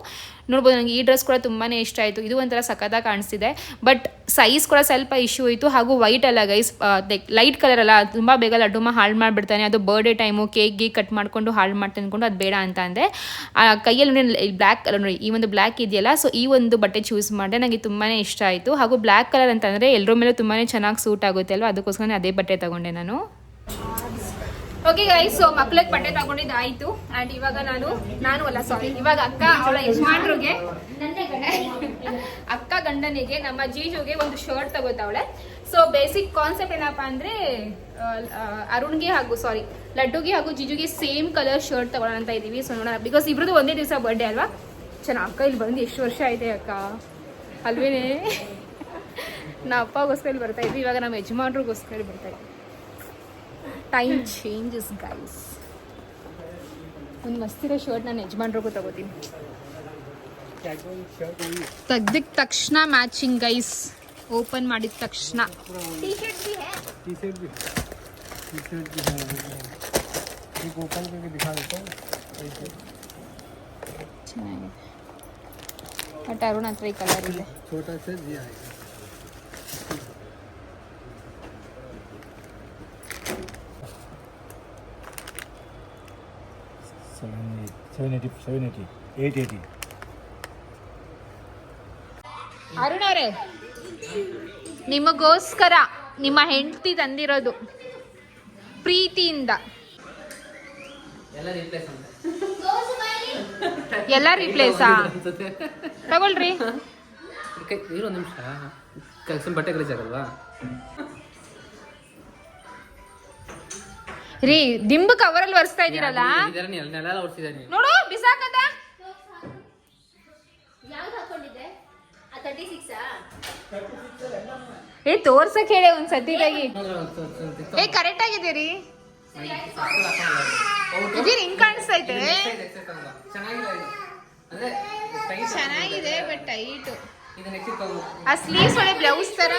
Speaker 1: ನೋಡ್ಬೋದು ನನಗೆ ಈ ಡ್ರೆಸ್ ಕೂಡ ತುಂಬಾ ಇಷ್ಟ ಆಯಿತು. ಇದು ಒಂಥರ ಸಖತ್ತಾಗಿ ಕಾಣಿಸ್ತಿದೆ. ಬಟ್ ಸೈಜ್ ಕೂಡ ಸ್ವಲ್ಪ ಇಶ್ಯೂ ಆಯಿತು ಹಾಗೂ ವೈಟ್ ಅಲ್ಲ ಗೈಸ್ ಲೈಟ್ ಕಲರ್ ಅಲ್ಲ ತುಂಬ ಬೇಗ ಲಡ್ಡುಮ ಹಾಳು ಮಾಡಿಬಿಡ್ತಾನೆ. ಅದು ಬರ್ಡೇ ಟೈಮು ಕೇಕ್ ಗೀಕ್ ಕಟ್ ಮಾಡಿಕೊಂಡು ಹಾಳು ಮಾಡ್ತಾನೆ ಅಂದ್ಕೊಂಡು ಅದು ಬೇಡ ಅಂತ ಅಂದೆ. ಕೈಯಲ್ಲಿ ಬ್ಲ್ಯಾಕ್ ಕಲರ್ ನೋಡಿ, ಈ ಒಂದು ಬ್ಲ್ಯಾಕ್ ಇದೆಯಲ್ಲ ಸೊ ಈ ಒಂದು ಬಟ್ಟೆ ಚೂಸ್ ಮಾಡಿದೆ. ನನಗೆ ತುಂಬಾ ಇಷ್ಟ ಆಯಿತು. ಹಾಗೂ ಬ್ಲ್ಯಾಕ್ ಕಲರ್ ಅಂತಂದರೆ ಎಲ್ಲರ ಮೇಲೂ ತುಂಬಾ ಚೆನ್ನಾಗಿ ಸೂಟ್ ಆಗುತ್ತೆ ಅಲ್ವಾ? ಅದಕ್ಕೋಸ್ಕರ ಅದೇ ಬಟ್ಟೆ ತಗೊಂಡೆ ನಾನು. ಓಕೆ ಗೈಸ್ ಸೊ ಮಕ್ಳಿಗೆ ಬಟ್ಟೆ ತಗೊಂಡಿದ್ದು ಆಯ್ತು. ಆ್ಯಂಡ್ ಇವಾಗ ನಾನು ನಾನು ಅಲ್ಲ ಸಾರಿ ಇವಾಗ ಅಕ್ಕ ಅವಳ ಯಜಮಾನ್ರಿಗೆ, ಅಕ್ಕ ಗಂಡನಿಗೆ, ನಮ್ಮ ಜೀಜುಗೆ ಒಂದು ಶರ್ಟ್ ತಗೋತಾವಳೆ. ಸೊ ಬೇಸಿಕ್ ಕಾನ್ಸೆಪ್ಟ್ ಏನಪ್ಪಾ ಅಂದ್ರೆ ಅರುಣ್ಗೆ ಹಾಗೂ ಸಾರಿ ಲಡ್ಡುಗೆ ಹಾಗೂ ಜಿಜುಗೆ ಸೇಮ್ ಕಲರ್ ಶರ್ಟ್ ತಗೊಳ್ಳೋಣ ಅಂತ ಇದೀವಿ ಸೊ ನೋಡೋಣ ಬಿಕಾಸ್ ಇಬ್ರದ್ದು ಒಂದೇ ದಿವಸ ಬರ್ಡೇ ಅಲ್ವಾ? ಚೆನ್ನಾಗಿ ಅಕ್ಕ ಇಲ್ಲಿ ಬಂದು ಎಷ್ಟು ವರ್ಷ ಆಯ್ತೆ ಅಕ್ಕ? ಅಲ್ವೇನೆ? ನಾ ಅಪ್ಪಗೋಸ್ಕರ ಇಲ್ಲಿ ಬರ್ತಾ ಇದ್ವಿ. ಇವಾಗ ನಮ್ಮ ಯಜಮಾನ್ರಿಗೋಸ್ಕರ ಬರ್ತಾ ಇದ್ವಿ. ಟೈಮ್ ಚೇಂಜಸ್ ಗೈಸ್ ಒಂದು ಮಸ್ತಿರೋ ಶರ್ಟ್ ನಾನು ಯಜಮಾನ್ರಿಗೂ ತಗೋತೀನಿ ತೆಗ್ದಿದ ತಕ್ಷಣ ಮ್ಯಾಚಿಂಗ್ ಗೈಸ್ ಓಪನ್ ಮಾಡಿದ ತಕ್ಷಣ ಚೆನ್ನಾಗಿದೆ ಬಟ್ ಅರುಣ್ ಹತ್ರ ಈ ಕಲರ್ ಇದೆ
Speaker 4: seven eighty seven eighty eight eighty.
Speaker 1: Arun ಅವರೇ ನಿಮಗೋಸ್ಕರ ನಿಮ್ಮ ಹೆಂಡತಿ ತಂದಿರೋದು ಪ್ರೀತಿಯಿಂದ.
Speaker 6: ಎಲ್ಲ ರಿಪ್ಲೇಸಾ
Speaker 1: ತಗೊಳ್ರಿ.
Speaker 6: ಇರೋ ನಿಮಿಷ. ಕೆಲಸ ಬಟ್ಟೆ ಕಳಿಸಲ್ವಾ
Speaker 1: ರೀ ದಿಂಬು ಕವರಲ್ಲಿ ಒರೆಸ್ತಾ ಇದೀರಲ್ಲ ನೋಡು ಬಿಸಾಕದ?
Speaker 2: ಯಾವ್ದು ಹಾಕೊಂಡಿದ್ದೆ? ಆ ತರ್ಟಿ ಸಿಕ್ಸಾ
Speaker 1: ಏ ತೋರ್ಸಕ್ ಹೇಳಿ ಒಂದ್ ಸತಿ ತೆಗಿ ಏ ಕರೆಕ್ಟ್ ಆಗಿದ್ದೀರಿ ರೀ. ಇದೀರ್ ಹಿಂಗ್ ಕಾಣಿಸ್ತೈತೆ
Speaker 6: ಅಂದ್ರೆ
Speaker 1: ಚೆನ್ನಾಗಿದೆ ಬಟ್ ಟೈಟ್
Speaker 6: ಇದು ನೆಕ್ಸ್ಟ್ ತಗೋ
Speaker 1: ಆ ಸ್ಲೀವ್ಸ್ ಒಳ್ಳೆ ಬ್ಲೌಸ್ ತರ?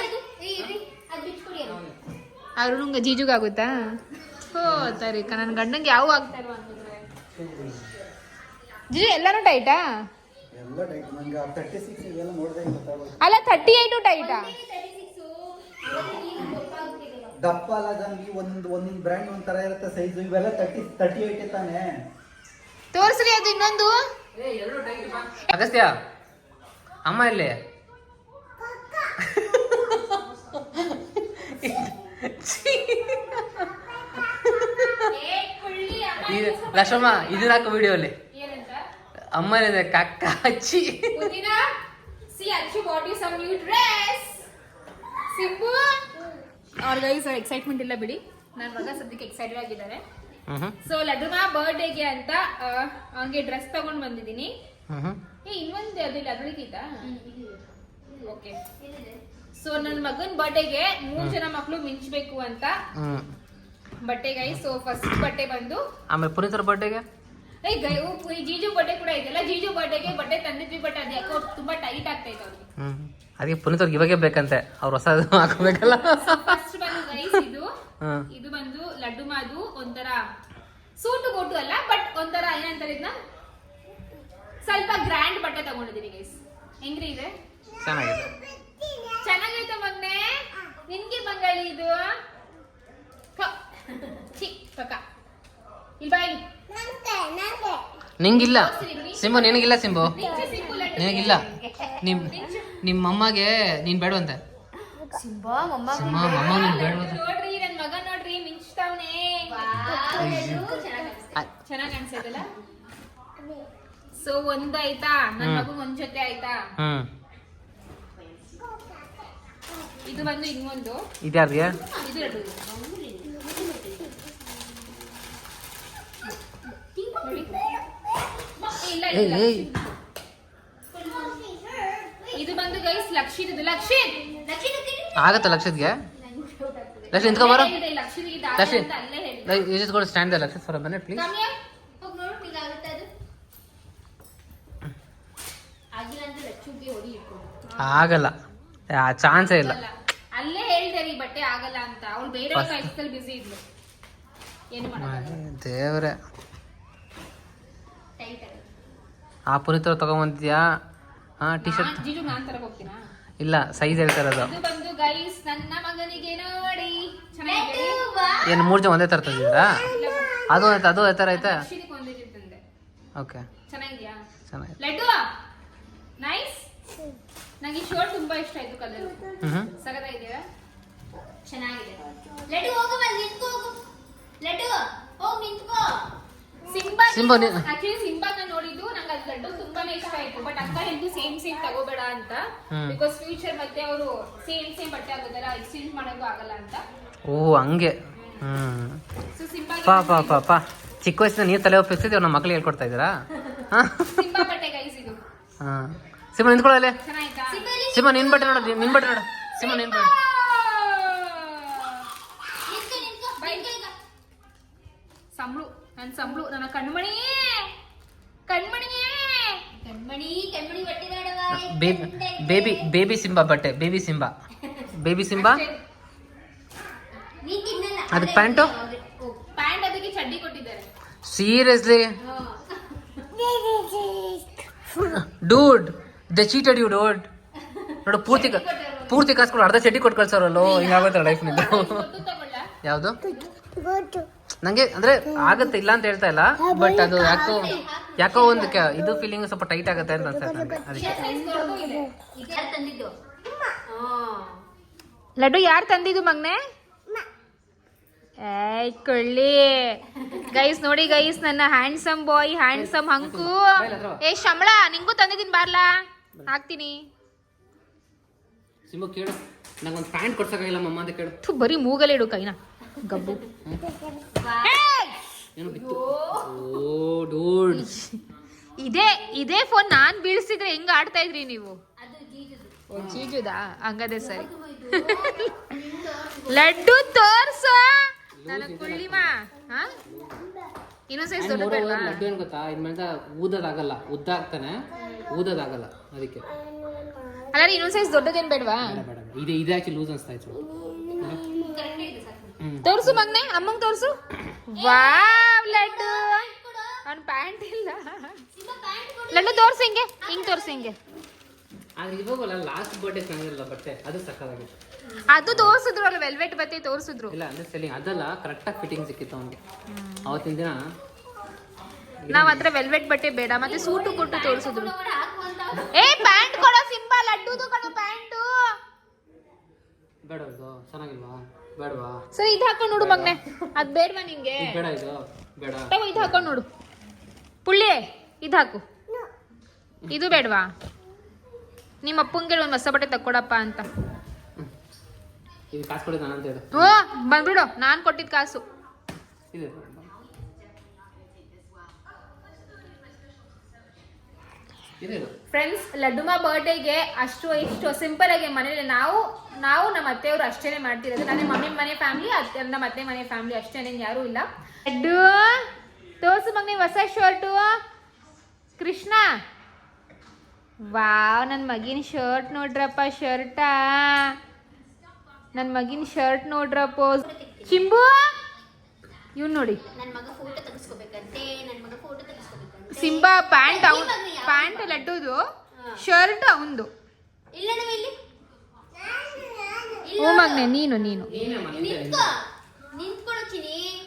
Speaker 1: ಅವ್ರು ಜೀಜುಗಾಗುತ್ತಾ? ಹೋ ತರಿ ನನ್ನ ಗಂಡಂಗೆ ಯಾವ ಆಗ್ತಾ ಇಲ್ವಾ ಅಂತಂದ್ರೆ ಎಲ್ಲಾನು ಟೈಟಾ
Speaker 7: ಎಲ್ಲ ಟೈಟ್ ನಂಗೆ ಆ ತರ್ಟಿ ಸಿಕ್ಸ್ ಇವೆಲ್ಲ ನೋಡಿದಾಗ ಗೊತ್ತಾಗೋದು
Speaker 1: ಅಲ್ಲ ತರ್ಟಿ ಏಟು ಟೈಟಾ
Speaker 7: ದಪ್ಪ ಅಲ್ಲ ಜಂಗಿ ಒಂದೊಂದು ಒಂದೊಂದು ಬ್ರ್ಯಾಂಡ್ ಒಂಥರ ಇರುತ್ತೆ ಸೈಜ್ ಇವೆಲ್ಲ ತರ್ಟಿ ತರ್ಟಿ ಏಯ್ಟ್ ತಾನೆ.
Speaker 1: ತೋರ್ಸ್ರಿ ಅದು ಇನ್ನೊಂದು.
Speaker 6: ಅಗಸ್ತ್ಯ ಅಮ್ಮ ಇಲ್ಲಿ ಇದು ಲಕ್ಷ್ಮಮ್ಮ ಇದನ್ನ ಹಾಕು ವಿಡಿಯೋ ಅಲ್ಲಿ. ಅಮ್ಮ ಏನಿದೆ ಕಕ್ಕ ಹಚ್ಚಿ
Speaker 1: ಯು ಸಮ್ ನ್ಯೂ ಡ್ರೆಸ್ ಸಿಂಪು. ಅವ್ರ ಗೈಸ್ ಎಕ್ಸೈಟ್ಮೆಂಟ್ ಇಲ್ಲ ಬಿಡಿ. ನನ್ನ ಮಗ ಸದ್ಯಕ್ಕೆ ಎಕ್ಸೈಟೆಡ್ ಆಗಿದ್ದಾರೆ. ಸೊ ಲಡ್ಡುಮಾ ಬರ್ಡೇಗೆ ಅಂತ ಹಂಗೆ ಡ್ರೆಸ್ ತಗೊಂಡ್ ಬಂದಿದ್ದೀನಿ. ಏ ಇನ್ನೊಂದು ಅದಿಲ್ಲ ಓಕೆ ಸೊ ನನ್ನ ಮಗನ್ ಬರ್ಡೇಗೆ ಮೂರ್ ಜನ ಮಕ್ಳು ಮಿಂಚ್ಬೇಕು ಅಂತ ಬಟ್ಟೆ ಗೈ ಸೊ ಫಸ್ಟ್ ಬಟ್ಟೆ ಬಂದು
Speaker 6: ಆಮೇಲೆ ಪುನೀತರ ಬಟ್ಟೆಗೆ?
Speaker 1: ಏ ಗೈ ಜೀಜು ಬಟ್ಟೆ ಕೂಡ ಇದೆಲ್ಲ ಜೀಜು ಬಟ್ಟೆಗೆ ಬಟ್ಟೆ ತಂದಿದ್ವಿ ಬಟ್ ಅದು ಯಾಕೋ ತುಂಬಾ ಟೈಟ್ ಆಗ್ತೈತೆ ಅವ್ರಿಗೆ.
Speaker 6: ಹ್ಮ್ ಅದಕ್ಕೆ ಪುನೀತವ್ರಿಗೆ ಇವಾಗೆ ಬೇಕಂತೆ ಅವ್ರು ಹೊಸ ಹಾಕೋಬೇಕಲ್ಲ.
Speaker 1: ಫಸ್ಟ್ ಬಂದು ಗೈಸ್ ಇದು
Speaker 6: ಹ್ಮ್
Speaker 1: ಇದು ಬಂದು ಲಡ್ಡು ಮಾದು ಒಂಥರ ಸೂಟು ಕೊಟ್ಟು ಅಲ್ಲ ಬಟ್ ಒಂಥರ ಏನಂತಾರೆ ಇದನ್ನ ಸ್ವಲ್ಪ ಗ್ರ್ಯಾಂಡ್ ಬಟ್ಟೆ ತಗೊಂಡಿದ್ದೀನಿ ಗೈಸ್ ಹೆಂಗ್ರಿ ಇದೆ?
Speaker 6: ಚೆನ್ನಾಗಿದೆ.
Speaker 1: ಚೆನ್ನಾಗೈತೆ ಮಗ್ನೆ. ನಿನ್ಗೆ ಬಂಗಾಳಿ ಇದು? ಕ- ಛೀ, ಪಕ್ಕ. ಇಲ್ಲಿ.
Speaker 6: ನಿಂಗಿಲ್ಲ. ಸಿಂಬು ನಿನಗಿಲ್ಲ ಸಿಂಬು. ನಿನಗಿಲ್ಲ. ನಿಮ್ ನಿಮ್ಮ ಅಮ್ಮಗೆ ನೀನ್ ಬೇಡವಂತೆ.
Speaker 2: ಸಿಂಬಾ ಮಮ್ಮ.
Speaker 6: ಸಿಂಹ ಮಮ್ಮ ನೀನ್ ಬೇಡವಂತೆ.
Speaker 1: ನೋಡ್ರಿ ನನ್ ಮಗ ನೋಡ್ರಿ ಮಿಂಚ್ತಾವ್ನೆ. ಚೆನ್ನಾಗ್ ಕಾಣಿಸ್ತೈತಲ್ಲ ಸೊ ಒಂದಾಯ್ತಾ ನನ್
Speaker 6: ಹ್ಮ್.
Speaker 1: ಮಗು ಒಂದ್ ಜೊತೆ ಆಯ್ತಾ? ಇದು ಬಂದು ಇನ್ನೊಂದು.
Speaker 6: ಇದ್ಯಾರ್ಗೆ
Speaker 1: ಇದು ಇಲ್ಲ
Speaker 6: ಏಯ್
Speaker 1: ಇಲ್ಲ
Speaker 6: ಏಯ್.
Speaker 1: ಇದು ಬಂದು ಗೈಸ್ ಲಕ್ಷಿತ್ ಲಕ್ಷಿತ್!
Speaker 6: ಆಗತ್ತ ಲಕ್ಷದ್ಗೆ ಲಕ್ಷ ನಿಂತ್ಕೊ ಬರೋ.
Speaker 1: ಇದೆ, ಲಕ್ಷಿತ್ ಇದು
Speaker 6: ಲಕ್ಷ
Speaker 1: ಆಗಲ್ಲ ಅಂತ ಅಲ್ಲೇ ಹೇಳಿ
Speaker 6: ಈಸ್ ಗೋಡ್ ಸ್ಟ್ಯಾಂಡ್ ದ ಲಕ್ಷ ಫಾರ್ ಮಿನಿಟ್ ಪ್ಲೀಸ್
Speaker 1: ಕಮ್ಯ
Speaker 2: ಹೋಗಿ ನೋಡು ನಿಂಗೆ ಆಗುತ್ತೆ ಅದು. ಆಗಿಲ್ಲ. ಅಂದ್ರೆ ಲಚ್ಚುಗೆ ಹೊಡಿ ಇಟ್ಕೊಂಡು
Speaker 6: ಆಗಲ್ಲ ಆ ಚಾನ್ಸೇ ಇಲ್ಲ
Speaker 1: ಅಲ್ಲ. ಅಲ್ಲೇ ಹೇಳ್ದೆ ರೀ ಬಟ್ಟೆ ಆಗಲ್ಲ ಅಂತ ಅವ್ಳು ಬೇರೆ
Speaker 6: First-
Speaker 1: ಕೆಲಸದಲ್ಲಿ ಬಿಸಿ ಇದ್ಲು ಏನು ಮಾಡೋದು
Speaker 6: ದೇವ್ರೆ. ಆ ಪುನೀತ್ ತಗೊಂಬಂತಿದ್ಯಾ ಹಾ ಟಿ ಶರ್ಟ್
Speaker 1: ಜೀಜು ನಾನ್ ತರಕ್ ಹೋಗ್ತೀನಾ?
Speaker 6: ಇಲ್ಲ ಸೈಜ್ ಹೇಳ್ತಾರದು
Speaker 1: ಇದು ಬಂದು ಗೈಸ್ ನನ್ನ ಮಗನಿಗೆ ನೋಡಿ. ಚೆನ್ನಾಗಿದೆ?
Speaker 6: ಏನು ಮೂರು ಜನ ಒಂದೇ ಥರ ತಂದಿದ್ದೀರಾ ಅದು ಆಯ್ತು ಅದು ಆ ಥರ ಐತೆ ಓಕೆ.
Speaker 1: ಚೆನ್ನಾಗಿದ್ಯಾ?
Speaker 6: ಚೆನ್ನಾಗಿದೆ.
Speaker 1: ಲಡ್ಡು? ನೈಸ್ ಶರ್ಟ್ ತುಂಬಾ ಇಷ್ಟ ಆಯ್ತು ಕಲರ್
Speaker 6: ಸಗದ
Speaker 1: ಸಗದಾಗಿದೆಯಾ
Speaker 2: ಚೆನ್ನಾಗಿದೆ. ಲಡ್ಡು ಹೋಗು ಬಾ ನಿಂತ್ಕೋ ಹೋಗು. ಲಡ್ಡು ಹೋಗ್ ನಿಂತ್ಕೋ.
Speaker 1: ಸಿಂಬಾ
Speaker 6: ಸಿಂಬಾ
Speaker 1: ಆಕ್ಚುಲಿ ಸಿಂಬಾನ ನೋಡಿದ್ದು ನಂಗೆ ಅದು ಲಡ್ಡು ತುಂಬಾನೇ ಇಷ್ಟ ಆಯ್ತು. ಬಟ್ ಅಕ್ಕ ಹೇಳಿದ್ದು ಸೇಮ್ ಸೇಮ್ ತಗೋಬೇಡ ಅಂತ. ಬಿಕಾಸ್ ಫ್ಯೂಚರ್ ಮತ್ತೆ ಅವರು ಸೇಮ್ ಸೇಮ್ ಬಟ್ಟೆ ಆಗೋದಲ್ಲ ಎಕ್ಸ್ಚೇಂಜ್ ಮಾಡೋದು ಆಗಲ್ಲ ಅಂತ.
Speaker 6: ಓ ಹಂಗೆ. ಪಾ ಪಾ ಪಾ ಪಾ. ಚಿಕ್ಕ ವಯಸ್ಸಿನ ನೀವು ತಲೆ ಒಪ್ಪಿಸಿದ್ವಿ ನಮ್ಮ ಮಕ್ಳು ಹೇಳ್ಕೊಡ್ತಾ ಇದ್ದೀರಾ? ಸಿಂಹ ನಿಂತ್ಕೊಳ್ಳಲೆ ಸಿಂಹ ನಿನ್ ಬಟ್ಟೆ ನೋಡು ನಿನ್ ಬಟ್ಟೆ ನೋಡು. ಸಿಂಹ ನಿನ್ ಬಟ್ಟೆ
Speaker 1: ನನ್ನ ಸಂಬಳು ನನ್ನ ಕಣ್ಮಣಿ ಕಣ್ಮಣಿಯೇ
Speaker 2: ಕಣ್ಮಣಿ ಕಣ್ಮಣಿ
Speaker 6: ಬೇಬಿ ಬೇಬಿ ಬೇಬಿ ಸಿಂಬಾ ಬಟ್ಟೆ ಬೇಬಿ ಸಿಂಬಾ ಬೇಬಿ ಸಿಂಬಾ ಅದಕ್ಕೆ ಪ್ಯಾಂಟು
Speaker 1: ಪ್ಯಾಂಟ್ ಅದಕ್ಕೆ ಚಡ್ಡಿ ಕೊಟ್ಟಿದ್ದಾರೆ
Speaker 6: seriously dude they cheated you dude ನೋಡು ಪೂರ್ತಿ ಪೂರ್ತಿ ಕಾಸ್ಕೊಂಡು ಅರ್ಧ ಚಡ್ಡಿ ಕೊಟ್ಟು ಕಳ್ಸೋರಲ್ಲೋ ಹಿಂಗಾಗುತ್ತೆ ಲೈಫ್ ನಿಂದು ಯಾವುದು ನಂಗೆ ಅಂದ್ರೆ ಆಗತ್ತೆ ಇಲ್ಲ ಅಂತ ಹೇಳ್ತಾ ಇಲ್ಲ ಬಟ್ ಅದು ಯಾಕೋ ಯಾಕೋ ಒಂದು ಕ- ಇದು ಫೀಲಿಂಗ್ ಸ್ವಲ್ಪ ಟೈಟ್ ಆಗುತ್ತೆ ಅಂತ ಅನ್ಸುತ್ತೆ ನನಗೆ ಅದಕ್ಕೆ.
Speaker 2: ಯಾರು ತಂದಿದ್ದು?
Speaker 1: ಲಡ್ಡು ಯಾರು ತಂದಿದ್ದು ಮಗ್ನೆ? ಏಯ್ ಕೊಳ್ಳಿ. ಗೈಸ್ ನೋಡಿ ಗೈಸ್ ನನ್ನ ಹ್ಯಾಂಡ್ಸಮ್ ಬಾಯ್ ಹ್ಯಾಂಡ್ಸಮ್ ಹಂಕು. ಏ ಶಮಳ ನಿಂಗೂ ತಂದಿದ್ದೀನಿ ಬಾರ್ಲಾ. ಹಾಕ್ತೀನಿ.
Speaker 6: ಸಿಂಬು ಕೇಳು. ನನಗೆ ಒಂದು ಪ್ಯಾಂಟ್ ಕೊಡ್ಸಕ್ಕಾಗಿಲ್ಲ ಮಮ್ಮ ಅಂತ ಕೇಳು.
Speaker 1: ಥು, ಬರೀ ಮೂಗಲ್ಲಿ ಇಡು ಕೈನ. ಗಬ್ಬು.
Speaker 6: ಏನು ಬಿತ್ತು? Oh dude.
Speaker 1: ಇದೇ ಇದೇ ಫೋನ್ ನಾನ್ ಬೀಳ್ಸಿದ್ರೆ ಹೆಂಗ ಆಡ್ತಾ ಇದ್ರಿ ನೀವು? ಓ, ಜೀಜುದಾ? ಹಂಗದೆ ಸರಿ. ಲಡ್ಡು ತೋರ್ಸ. ನನಗ್ ಕುಳ್ಳಿಮಾ? ಹಾ? ಇನ್ನೊಂದ್ ಸೈಜ್ ದೊಡ್ಡ ಬೇಡವಾ
Speaker 6: ಲಡ್ಡು ಏನು ಗೊತ್ತಾ? ಇದ್ ಮೇಲೆ ಊದೋದಾಗಲ್ಲ. ಉದ್ದ ಆಗ್ತಾನೆ ಊದೋದಾಗಲ್ಲ. ಅದಕ್ಕೆ.
Speaker 1: ಅಲ್ಲ ಇನ್ನೊಂದ್ ಸೈಜ್ ದೊಡ್ಡದೇನ್ ಬೇಡವಾ?
Speaker 6: ಬೇಡ ಬೇಡ ಬೇಡ. ಇದೆ ಇದೆ ಆಕ್ಚುಲಿ ಲೂಸ್ ಅನ್ಸ್ತಾ ಇತ್ತು.
Speaker 1: ತೋರ್ಸು ಮಗ್ನೆ ಅಮ್ಮಂಗ್ ತೋರ್ಸು. ವಾವ್ ಲಡ್ಡು. ಆನ್ ಪ್ಯಾಂಟ್ ಇಲ್ಲ. ಲಡ್ಡು ತೋರ್ಸು ಹಿಂಗೆ ಹಿಂಗ್ ತೋರ್ಸು ಹಿಂಗೆ.
Speaker 6: ಬಟ್ಟೆ ಅದು
Speaker 1: ತೋರ್ಸಿದ್ರು ಅಲ್ಲ ವೆಲ್ವೆಟ್ ಬತ್ತೆ ತೋರಿಸಿದ್ರು.
Speaker 6: ಇಲ್ಲ ಅಂದ್ರೆ ಸೆಲ್ಲಿಂಗ್ ಅದಲ್ಲ ಕರೆಕ್ಟಾಗಿ ಫಿಟ್ಟಿಂಗ್ ಸಿಕ್ಕಿತ್ತು ಅವನಿಗೆ. ಅವತ್ತಿನ ದಿನ
Speaker 1: ನಾವ್ ಹತ್ರ ವೆಲ್ವೆಟ್ ಬಟ್ಟೆ ಬೇಡ ಮತ್ತೆ ಸೂಟು ಕೊಟ್ಟು ತೋರಿಸಿದ್ರು. ಏ ಪ್ಯಾಂಟ್ ಕೊಡೋ ಸಿಂಬಾ ಲಡ್ಡುದು ಕೊಡೋ ಪ್ಯಾಂಟು.
Speaker 6: ಬೇಡ ಚೆನ್ನಾಗಿಲ್ವಾ? ಬೇಡವಾ?
Speaker 1: ಸರಿ ಇದು ಹಾಕೊಂಡು ನೋಡು ಮಗ್ನೆ. ಅದು ಬೇಡವಾ ನಿಂಗೆ?
Speaker 6: ಬೇಡ ಇದು ಬೇಡ.
Speaker 1: ತಗೋ ಇದು ಹಾಕೊಂಡು ನೋಡು. ಪುಳ್ಳಿ ಇದು ಹಾಕು. ಇದು ಬೇಡವಾ? ನಿಮ್ಮ ಅಪ್ಪಂಗೆ ಒಂದು ಹೊಸ ಬಟ್ಟೆ ತಕ್ಕೊಡಪ್ಪ ಅಂತ.
Speaker 6: ಇದು ಕಾಸು ಕೊಡಿದ ಅಂತ ಹೇಳು.
Speaker 1: ಬಂದ್ಬಿಡು. ನಾನು ಕೊಟ್ಟಿದ್ ಕಾಸು.
Speaker 6: ಇದೆ ಇದೆ ಇದು.
Speaker 1: ಫ್ರೆಂಡ್ಸ್ ಲಡ್ಡುಮ ಬರ್ಡೇಗೆ ಅಷ್ಟು ಇಷ್ಟು ಸಿಂಪಲ್ ಆಗಿ ಮನೇಲಿ ನಾವು ನಾವು ನಮ್ಮ ಅತ್ತೆಯವರು ಅಷ್ಟೇನೆ ಮಾಡ್ತಿರೋದು. ನನ್ನ ಮಮ್ಮಿ ಮನೆ ಫ್ಯಾಮಿಲಿ ನಮ್ಮ ಅತ್ತೆ ಮನೆ ಫ್ಯಾಮಿಲಿ ಅಷ್ಟೇನೆ ಯಾರೂ ಇಲ್ಲ. ಲಡ್ಡು ತೋರ್ಸು ಮಗನಿ ಹೊಸ ಶರ್ಟು ಕೃಷ್ಣ. ವಾವ್ ನನ್ನ ಮಗಿನ ಶರ್ಟ್ ನೋಡ್ರಪ್ಪ ಶರ್ಟಾ ನನ್ನ ಮಗಿನ ಶರ್ಟ್ ನೋಡ್ರಪ್ಪ ಚಿಂಬು ಇವ್ನು ನೋಡಿ.
Speaker 2: ನನ್ನ ಮಗ ಫೋಟೋ ತೆಗಿಸ್ಕೋಬೇಕಂತೆ
Speaker 1: ಸಿಂಬಾ ಪ್ಯಾಂಟ್ ಅವ್ನ್ ಪ್ಯಾಂಟ್ ಲಡ್ಡುದು ಶರ್ಟ್ ಅವಂದು. ಓ ಮಗ್ನೆ ನೀನು ನೀನು.
Speaker 2: ನಿಂತ್ಕೊಳ್ಳಿ